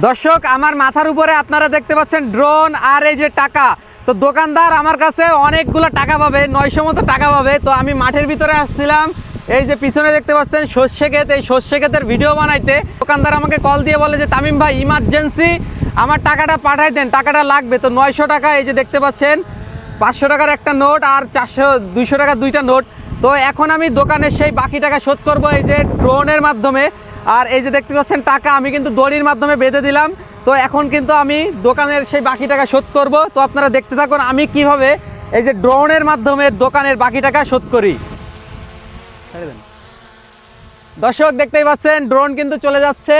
দর্শক, আমার মাথার উপরে আপনারা দেখতে পাচ্ছেন ড্রোন আর এই যে টাকা। তো দোকানদার আমার কাছে অনেকগুলো টাকা পাবে, নয়শো মতো টাকা পাবে। তো আমি মাঠের ভিতরে আসছিলাম। এই যে পিছনে দেখতে পাচ্ছেন সর্ষে ক্ষেত। এই সর্ষে ক্ষেতের ভিডিও বানাইতে দোকানদার আমাকে কল দিয়ে বলে যে, তামিম ভাই ইমার্জেন্সি আমার টাকাটা পাঠাই দেন, টাকাটা লাগবে। তো নয়শো টাকা এই যে দেখতে পাচ্ছেন, পাঁচশো টাকার একটা নোট আর চারশো, দুইশো টাকার দুইটা নোট। তো এখন আমি দোকানের সেই বাকি টাকা শোধ করব এই যে ড্রোনের মাধ্যমে। আর এই যে দেখতে পাচ্ছেন, টাকা আমি কিন্তু দড়ির মাধ্যমে বেঁধে দিলাম। তো এখন কিন্তু আমি দোকানের সেই বাকি টাকা শোধ করব। তো আপনারা দেখতে থাকুন, আমি কীভাবে এই যে ড্রোনের মাধ্যমে দোকানের বাকি টাকা শোধ করি। দর্শক, দেখতেই পাচ্ছেন, ড্রোন কিন্তু চলে যাচ্ছে।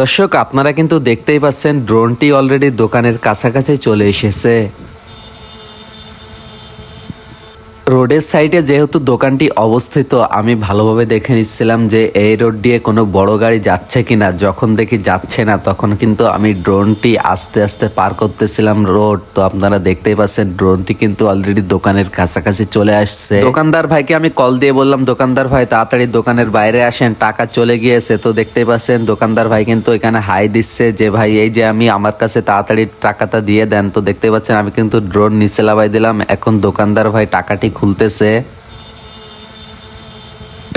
দর্শক আপনারা কিন্তু দেখতেই পাচ্ছেন ড্রোনটি অলরেডি দোকানের কাছাকাছি চলে এসেছে। রোডের সাইডে যেহেতু দোকানটি অবস্থিত, আমি ভালোভাবে দেখে নিচ্ছিলাম যে এই রোড দিয়ে কোনো বড় গাড়ি যাচ্ছে কিনা। যখন দেখি যাচ্ছে না, তখন কিন্তু আমি ড্রোনটি আস্তে আস্তে পার করতেছিলাম রোড। তো আপনারা দেখতেই পাচ্ছেন, ড্রোনটি কিন্তু অলরেডি দোকানের কাছাকাছি চলে আসছে। দোকানদার ভাইকে আমি কল দিয়ে বললাম, দোকানদার ভাই, তাড়াতাড়ি দোকানের বাইরে আসেন, টাকা চলে গিয়েছে। তো দেখতেই পাচ্ছেন, দোকানদার ভাই কিন্তু এখানে হাই দিচ্ছে যে, ভাই, এই যে আমি, আমার কাছে তাড়াতাড়ি টাকাটা দিয়ে দেন। তো দেখতে পাচ্ছেন, আমি কিন্তু ড্রোন নিচে লাগাই দিলাম। এখন দোকানদার ভাই টাকাটি খুলতেছে।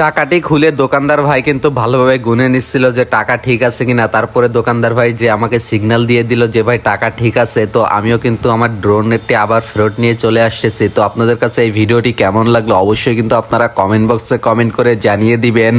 টাকাটি খুলে দোকানদার ভাই কিন্তু ভালোভাবে গুনে নিচ্ছিল যে টাকা ঠিক আছে কিনা। তারপরে দোকানদার ভাই যে আমাকে সিগন্যাল দিয়ে দিল যে, ভাই, টাকা ঠিক আছে। তো আমিও কিন্তু আমার ড্রোনেরটি আবার ফেরত নিয়ে চলে আসতেছি। তো আপনাদের কাছে এই ভিডিওটি কেমন লাগল অবশ্যই কিন্তু আপনারা কমেন্ট বক্সে কমেন্ট করে জানিয়ে দিবেন।